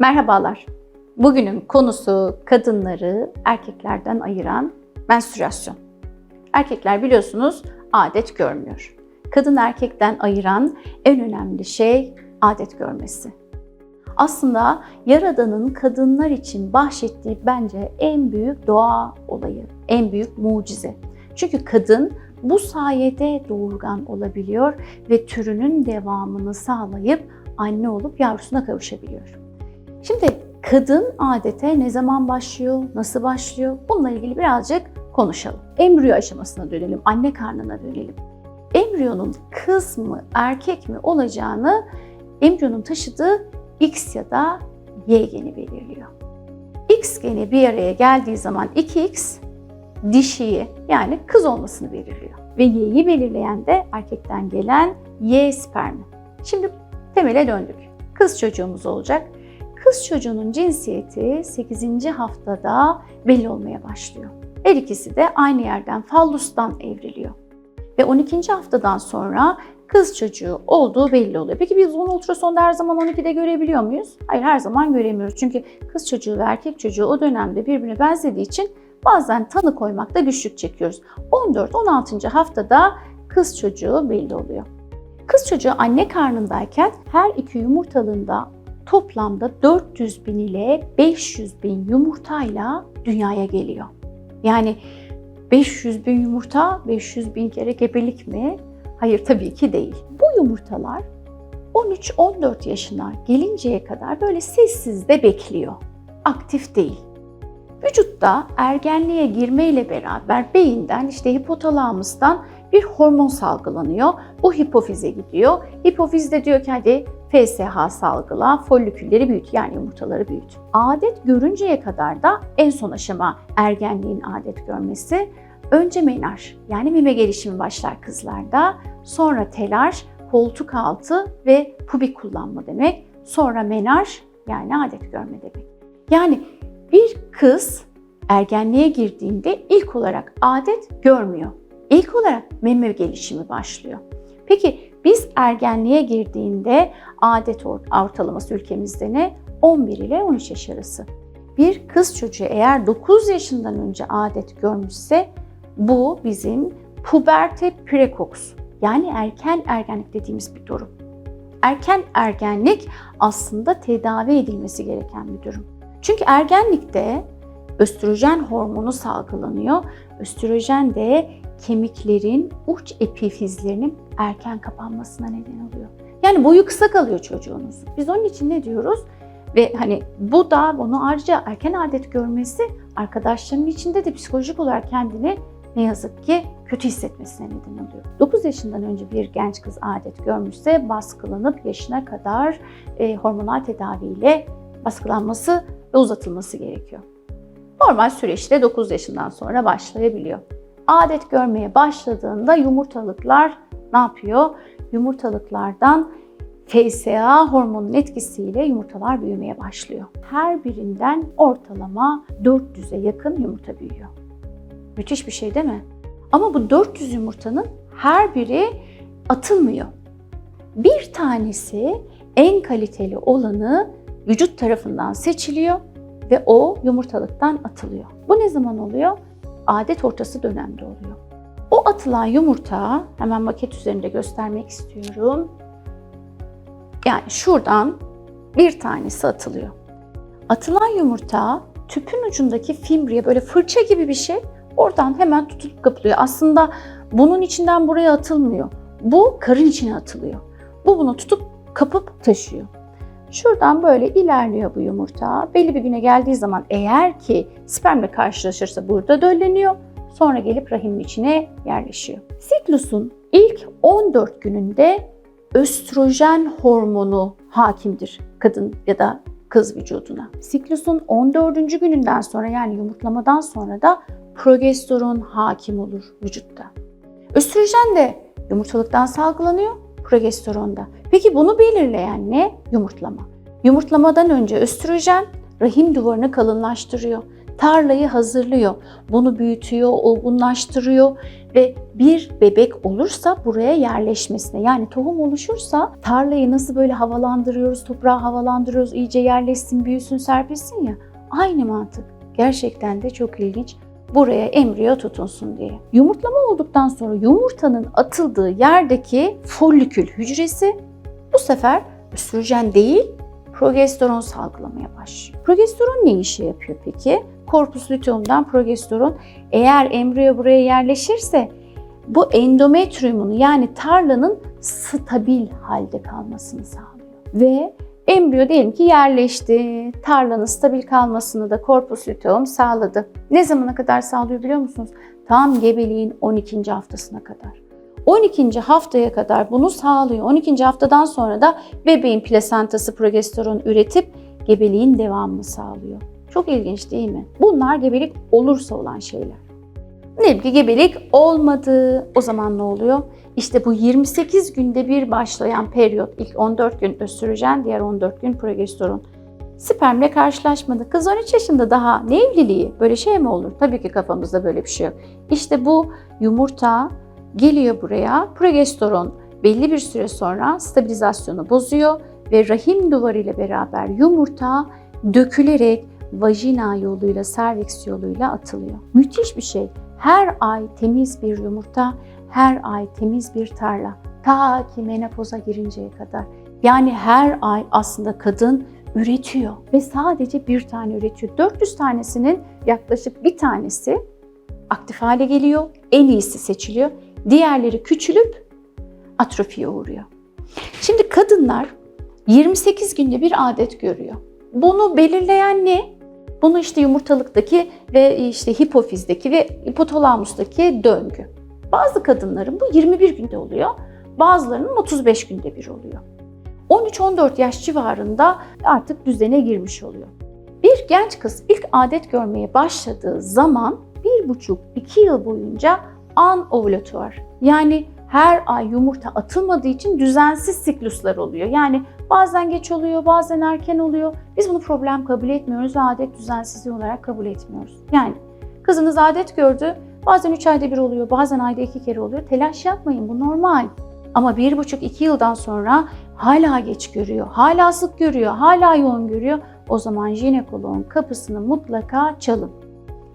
Merhabalar. Bugünün konusu kadınları erkeklerden ayıran menstrüasyon. Erkekler biliyorsunuz adet görmüyor. Kadın erkekten ayıran en önemli şey adet görmesi. Aslında Yaradan'ın kadınlar için bahşettiği bence en büyük doğa olayı, en büyük mucize. Çünkü kadın bu sayede doğurgan olabiliyor ve türünün devamını sağlayıp anne olup yavrusuna kavuşabiliyor. Şimdi kadın adete ne zaman başlıyor, nasıl başlıyor? Bununla ilgili birazcık konuşalım. Embriyo aşamasına dönelim, anne karnına dönelim. Embriyonun kız mı, erkek mi olacağını embriyonun taşıdığı X ya da Y geni belirliyor. X geni bir araya geldiği zaman 2X dişiyi yani kız olmasını belirliyor. Ve Y'yi belirleyen de erkekten gelen Y spermi. Şimdi temele döndük. Kız çocuğumuz olacak. Kız çocuğunun cinsiyeti 8. haftada belli olmaya başlıyor. Her ikisi de aynı yerden fallustan evriliyor. Ve 12. haftadan sonra kız çocuğu olduğu belli oluyor. Peki biz bunu ultrasonda her zaman 12'de görebiliyor muyuz? Hayır her zaman göremiyoruz. Çünkü kız çocuğu ve erkek çocuğu o dönemde birbirine benzediği için bazen tanı koymakta güçlük çekiyoruz. 14-16. haftada kız çocuğu belli oluyor. Kız çocuğu anne karnındayken her iki yumurtalığında toplamda 400 bin ile 500 bin yumurtayla dünyaya geliyor. Yani 500 bin yumurta, 500 bin kere gebelik mi? Hayır tabii ki değil. Bu yumurtalar 13-14 yaşına gelinceye kadar böyle sessiz de bekliyor. Aktif değil. Vücutta ergenliğe girmeyle beraber beyinden işte hipotalamustan bir hormon salgılanıyor. Bu hipofize gidiyor. Hipofiz de diyor ki hadi FSH salgıla, folikülleri büyüt yani yumurtaları büyüt. Adet görünceye kadar da en son aşama ergenliğin adet görmesi. Önce menarj yani mime gelişimi başlar kızlarda. Sonra telar, koltuk altı ve pubik kullanma demek. Sonra menarj yani adet görme demek. Yani bir kız ergenliğe girdiğinde ilk olarak adet görmüyor. İlk olarak meme gelişimi başlıyor. Peki biz ergenliğe girdiğinde adet ortalaması ülkemizde ne? 11 ile 13 yaş arası. Bir kız çocuğu eğer 9 yaşından önce adet görmüşse bu bizim puberte precox yani erken ergenlik dediğimiz bir durum. Erken ergenlik aslında tedavi edilmesi gereken bir durum. Çünkü ergenlikte östrojen hormonu salgılanıyor. Östrojen de kemiklerin uç epifizlerinin erken kapanmasına neden oluyor. Yani boyu kısa kalıyor çocuğunuz. Biz onun için ne diyoruz? Ve hani bu da bunu ayrıca erken adet görmesi arkadaşlarının içinde de psikolojik olarak kendini ne yazık ki kötü hissetmesine neden oluyor. 9 yaşından önce bir genç kız adet görmüşse baskılanıp yaşına kadar e, hormonal tedaviyle baskılanması ve uzatılması gerekiyor. Normal süreçte 9 yaşından sonra başlayabiliyor. Adet görmeye başladığında yumurtalıklar ne yapıyor? Yumurtalıklardan FSH hormonun etkisiyle yumurtalar büyümeye başlıyor. Her birinden ortalama 400'e yakın yumurta büyüyor. Müthiş bir şey değil mi? Ama bu 400 yumurtanın her biri atılmıyor. Bir tanesi en kaliteli olanı vücut tarafından seçiliyor ve o yumurtalıktan atılıyor. Bu ne zaman oluyor? Adet ortası dönemde oluyor. O atılan yumurta, hemen maket üzerinde göstermek istiyorum. Yani şuradan bir tanesi atılıyor. Atılan yumurta tüpün ucundaki fimbriye böyle fırça gibi bir şey oradan hemen tutup kapılıyor. Aslında bunun içinden buraya atılmıyor. Bu karın içine atılıyor. Bu bunu tutup kapıp taşıyor. Şuradan böyle ilerliyor bu yumurta. Belli bir güne geldiği zaman eğer ki spermle karşılaşırsa burada dölleniyor. Sonra gelip rahimin içine yerleşiyor. Siklusun ilk 14 gününde östrojen hormonu hakimdir kadın ya da kız vücuduna. Siklusun 14. gününden sonra yani yumurtlamadan sonra da progesteron hakim olur vücutta. Östrojen de yumurtalıktan salgılanıyor, progesteron da. Peki bunu belirleyen ne? Yumurtlama. Yumurtlamadan önce östrojen rahim duvarını kalınlaştırıyor. tarlayı hazırlıyor. Bunu büyütüyor, olgunlaştırıyor ve bir bebek olursa buraya yerleşmesine yani tohum oluşursa tarlayı nasıl böyle havalandırıyoruz, toprağı havalandırıyoruz, iyice yerleşsin, büyüsün, serpilsin ya. Aynı mantık. Gerçekten de çok ilginç. Buraya embriyo tutunsun diye. Yumurtlama olduktan sonra yumurtanın atıldığı yerdeki folikül hücresi sefer östrojen değil progesteron salgılamaya başlıyor. Progesteron ne işe yapıyor peki? Korpus luteum'dan progesteron eğer embriyo buraya yerleşirse bu endometriumun yani tarlanın stabil halde kalmasını sağlıyor. Ve embriyo diyelim ki yerleşti. Tarlanın stabil kalmasını da korpus luteum sağladı. Ne zamana kadar sağlıyor biliyor musunuz? Tam gebeliğin 12. haftasına kadar. 12. haftaya kadar bunu sağlıyor. 12. haftadan sonra da bebeğin plasentası progesteron üretip gebeliğin devamını sağlıyor. Çok ilginç değil mi? Bunlar gebelik olursa olan şeyler. Ne ki gebelik olmadı. O zaman ne oluyor? İşte bu 28 günde bir başlayan periyot, ilk 14 gün östrojen, diğer 14 gün progesteron. Spermle karşılaşmadı. Kız 13 yaşında daha ne evliliği? Böyle şey mi olur? Tabii ki kafamızda böyle bir şey yok. İşte bu yumurta geliyor buraya. Progesteron belli bir süre sonra stabilizasyonu bozuyor ve rahim duvarı ile beraber yumurta dökülerek vajina yoluyla, serviks yoluyla atılıyor. Müthiş bir şey. Her ay temiz bir yumurta, her ay temiz bir tarla. Ta ki menopoza girinceye kadar. Yani her ay aslında kadın üretiyor ve sadece bir tane üretiyor. 400 tanesinin yaklaşık bir tanesi aktif hale geliyor. En iyisi seçiliyor. Diğerleri küçülüp atrofiye uğruyor. Şimdi kadınlar 28 günde bir adet görüyor. Bunu belirleyen ne? Bunu işte yumurtalıktaki ve işte hipofizdeki ve hipotalamustaki döngü. Bazı kadınların bu 21 günde oluyor. Bazılarının 35 günde bir oluyor. 13-14 yaş civarında artık düzene girmiş oluyor. Bir genç kız ilk adet görmeye başladığı zaman bir buçuk iki yıl boyunca anovulatuar yani her ay yumurta atılmadığı için düzensiz sikluslar oluyor. Yani bazen geç oluyor, bazen erken oluyor. Biz bunu problem kabul etmiyoruz ve adet düzensizliği olarak kabul etmiyoruz. Yani kızınız adet gördü, bazen 3 ayda bir oluyor, bazen ayda 2 kere oluyor. Telaş yapmayın, bu normal. Ama bir buçuk iki yıldan sonra hala geç görüyor, hala sık görüyor, hala yoğun görüyor. O zaman jinekoloğun kapısını mutlaka çalın.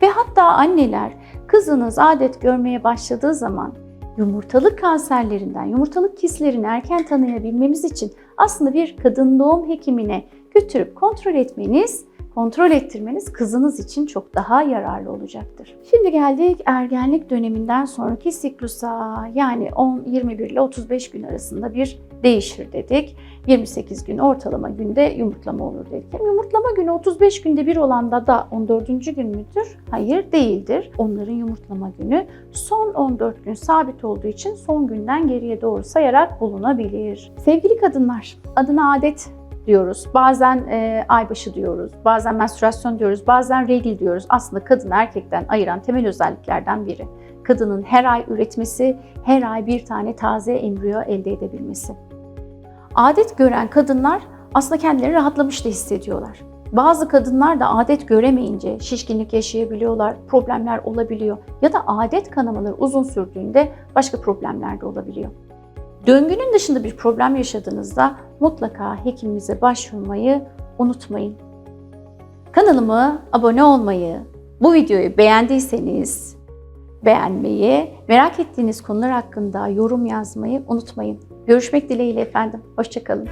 Ve hatta anneler kızınız adet görmeye başladığı zaman yumurtalık kanserlerinden, yumurtalık kistlerini erken tanıyabilmemiz için aslında bir kadın doğum hekimine götürüp kontrol etmeniz, kontrol ettirmeniz kızınız için çok daha yararlı olacaktır. Şimdi geldik ergenlik döneminden sonraki siklusa yani 10, 21 ile 35 gün arasında bir değişir dedik. 28 gün ortalama günde yumurtlama olur dedik. Yumurtlama günü 35 günde bir olanda da 14. gün müdür? Hayır değildir. Onların yumurtlama günü son 14 gün sabit olduğu için son günden geriye doğru sayarak bulunabilir. Sevgili kadınlar, adına adet diyoruz. Bazen e, aybaşı diyoruz, bazen menstruasyon diyoruz, bazen regl diyoruz. Aslında kadın erkekten ayıran temel özelliklerden biri. Kadının her ay üretmesi, her ay bir tane taze embriyo elde edebilmesi. Adet gören kadınlar aslında kendilerini rahatlamış da hissediyorlar. Bazı kadınlar da adet göremeyince şişkinlik yaşayabiliyorlar, problemler olabiliyor ya da adet kanamaları uzun sürdüğünde başka problemler de olabiliyor. Döngünün dışında bir problem yaşadığınızda mutlaka hekiminize başvurmayı unutmayın. Kanalıma abone olmayı, bu videoyu beğendiyseniz beğenmeyi, merak ettiğiniz konular hakkında yorum yazmayı unutmayın. Görüşmek dileğiyle efendim. Hoşçakalın.